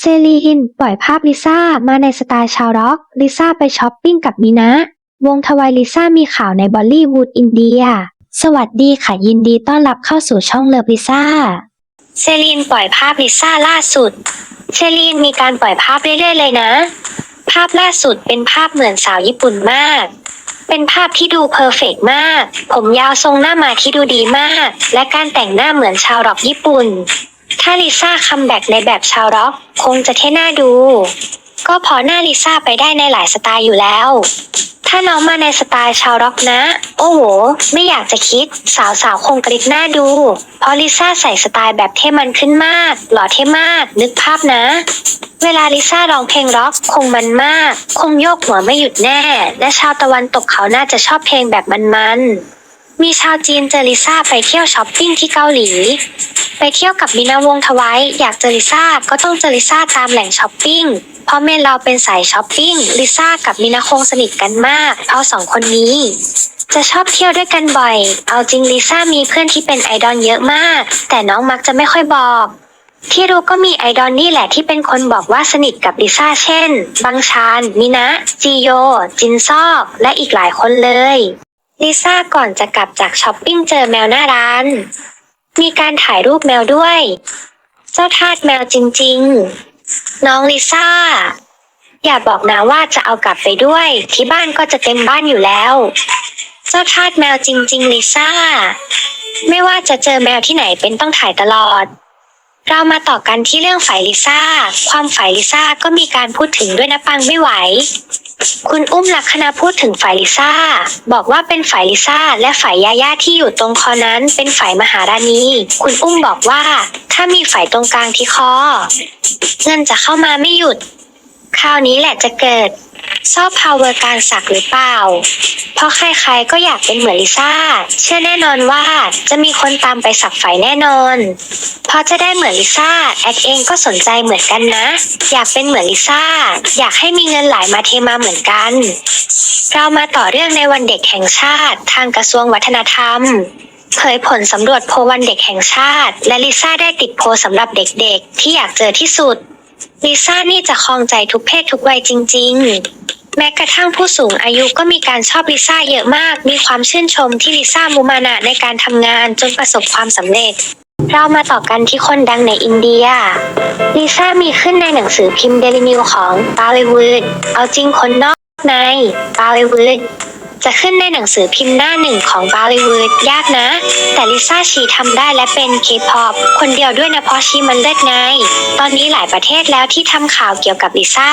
เซรีนปล่อยภาพลิซ่ามาในสไตล์ชาวร็อก ลิซ่าไปช้อปปิ้งกับมีนะ วงทวายลิซ่ามีข่าวในบอลลีวูดอินเดีย สวัสดีค่ะยินดีต้อนรับเข้าสู่ช่องเลิฟลิซ่า เซรีนปล่อยภาพลิซ่าล่าสุด เซรีนมีการปล่อยภาพเรื่อยๆเลยนะ ภาพล่าสุดเป็นภาพเหมือนสาวญี่ปุ่นมาก เป็นภาพที่ดูเพอร์เฟกต์มาก ผมยาวทรงหน้ามาที่ดูดีมาก และการแต่งหน้าเหมือนชาวร็อกญี่ปุ่น ถ้าลิซ่าคัมแบ็กในแบบชาวร็อก คงจะเท่น่าดู ก็พอหน้าลิซ่าไปได้ในหลายสไตล์อยู่แล้ว ถ้าน้องมาในสไตล์ชาวร็อกนะ โอ้โห ไม่อยากจะคิด สาวๆ คงกริกหน้าดู เพราะลิซ่าใส่สไตล์แบบเท่มันขึ้นมาก หล่อเท่มาก นึกภาพนะ เวลาลิซ่าร้องเพลงร็อกคงมันมาก คงโยกหัวไม่หยุดแน่ และชาวตะวันตกเขาน่าจะชอบเพลงแบบมันๆมีชาวจีนเจอลิซ่าไปเที่ยวช้อปปิ้งที่เกาหลี ไปเที่ยวกับมินาวงทวายอยากเจอลิซ่าก็ต้องเจอลิซ่าตามแหล่งช้อปปิ้งเพราะเมนเราเป็นสายช้อปปิ้งลิซ่ากับมินาคงสนิทกันมากเพราะสองคนนี้ จะชอบเที่ยวด้วยกันบ่อย เอาจริงลิซ่ามีเพื่อนที่เป็นไอดอลเยอะมาก แต่น้องมักจะไม่ค่อยบอก ที่รู้ก็มีไอดอลนี่แหละที่เป็นคนบอกว่าสนิทกับลิซ่าเช่น บังชานมินะ จีโย จินซอก และอีกหลายคนเลยลิซ่าก่อนจะกลับจากช้อปปิ้งเจอแมวหน้าร้าน มีการถ่ายรูปแมวด้วย เจ้าทาสแมวจริงๆ น้องลิซ่า อย่าบอกนะว่าจะเอากลับไปด้วย ที่บ้านก็จะเต็มบ้านอยู่แล้ว เจ้าทาสแมวจริง ๆ ลิซ่า ไม่ว่าจะเจอแมวที่ไหนเป็นต้องถ่ายตลอด เรามาต่อกันที่เรื่องฝ่ายลิซ่า ความฝ่ายลิซ่าก็มีการพูดถึงด้วยนะปังไม่ไหว คุณอุ้มลักษณะพูดถึงฝ่ายลิซ่า บอกว่าเป็นฝ่ายลิซ่าและฝ่ายยาย่าที่อยู่ตรงคอนั้น เป็นฝ่ายมหาราณี คุณอุ้มบอกว่า ถ้ามีฝ่ายตรงกลางที่คอเงินจะเข้ามาไม่หยุด คราวนี้แหละจะเกิด ซอบพาวเวอร์การสักหรือเปล่า เพราะใครๆก็อยากเป็นเหมือนลิซ่า เชื่อแน่นอนว่าจะมีคนตามไปสักฝ่แน่นอน เพราะจะได้เหมือนลิซ่าแอดเองก็สนใจเหมือนกันนะ อยากเป็นเหมือนลิซ่า อยากให้มีเงินไหลมาเทมาเหมือนกัน เรามาต่อเรื่องในวันเด็กแห่งชาติ ทางกระทรวงวัฒนธรรมเผยผลสำรวจโพวันเด็กแห่งชาติ และลิซ่าได้ติดโพสำหรับเด็กๆ ที่อยากเจอที่สุดลิซ่านี่จะคลองใจทุกเพศทุกวัยจริง ๆ แม้กระทั่งผู้สูงอายุก็มีการชอบลิซ่าเยอะมาก มีความชื่นชมที่ลิซ่ามุมานะในการทำงานจนประสบความสำเร็จ เรามาต่อกันที่คนดังในอินเดีย ลิซ่ามีขึ้นในหนังสือพิมพ์เดลินิวของบาลีวูดเอาจริงคนนอกในบาลีวูดจะขึ้นในหนังสือพิมพ์หน้าหนึ่งของบาลีวูดยากนะ แต่ลิซ่าชีทำได้และเป็นเคป๊อปคนเดียวด้วยนะเพราะชีมันเลิศไง ตอนนี้หลายประเทศแล้วที่ทำข่าวเกี่ยวกับลิซ่า